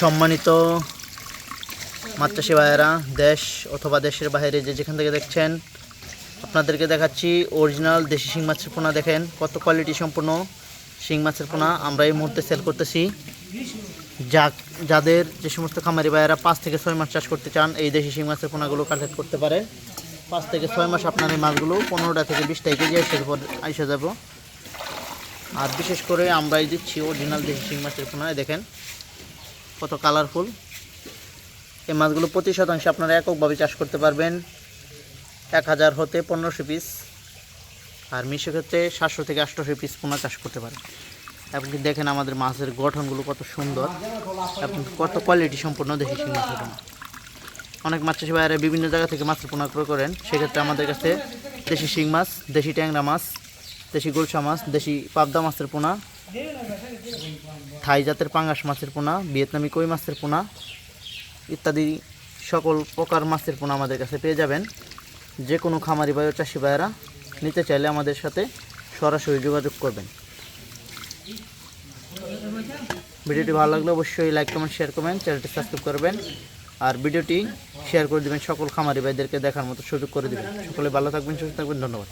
সম্মানিত মাছ চাষি ভাইয়েরা দেশ অথবা দেশের বাইরে যে যেখান থেকে দেখছেন, আপনাদেরকে দেখাচ্ছি অরিজিনাল দেশি শিং মাছের পোনা। দেখেন কত কোয়ালিটি সম্পূর্ণ শিং মাছের পোনা। আমরা এই মুহূর্তে সেল করতেছি। যা, যাদের যে সমস্ত খামারি ভাইয়েরা পাঁচ থেকে ছয় মাস চাষ করতে চান, এই দেশি শিং মাছের পোনাগুলো কালেক্ট করতে পারেন। পাঁচ থেকে ছয় মাস আপনার এই মাছগুলো পনেরোটা থেকে বিশটা কেজি পর এসে যাব। আর বিশেষ করে আমরাই দিচ্ছি অরিজিনাল দেশি শিং মাছের পোনা দেখেন কত কালারফুল এই মাছগুলো প্রতি শতাংশে আপনারা এককভাবে চাষ করতে পারবেন। এক হাজার হতে পনেরোশো পিস আর মিশে ক্ষেত্রে সাতশো থেকে আটশোশো পিস পোনা চাষ করতে পারেন। আপনি দেখেন আমাদের মাছের গঠনগুলো কত সুন্দর। এবং কত কোয়ালিটি সম্পূর্ণ দেখি পোনা। অনেক মাছ চাষি ভাইয়েরা বিভিন্ন জায়গা থেকে মাছের পোনা ক্রয় করেন। সেক্ষেত্রে আমাদের কাছে দেশি শিং মাছ, দেশি ট্যাংরা মাছ দেশি গোলসা মাছ দেশি পাবদা মাছের পোনা, থাই জাতের পাঙ্গাস মাছের পোনা, ভিয়েতনামি কই মাছের পোনা ইত্যাদি সকল প্রকার মাছের পোনা আমাদের কাছে পেয়ে যাবেন। যে কোনো খামারি বা চাষি ভাইয়েরা নিতে চাইলে আমাদের সাথে সরাসরি যোগাযোগ করবেন। ভিডিওটি ভালো লাগলে অবশ্যই লাইক কমেন্ট শেয়ার করবেন চ্যানেলটি সাবস্ক্রাইব করবেন। আর ভিডিওটি শেয়ার করে দেবেন সকল খামারি ভাইদেরকে দেখার মতো সুযোগ করে দেবেন। সকলে ভালো থাকবেন, সুস্থ থাকবেন, ধন্যবাদ।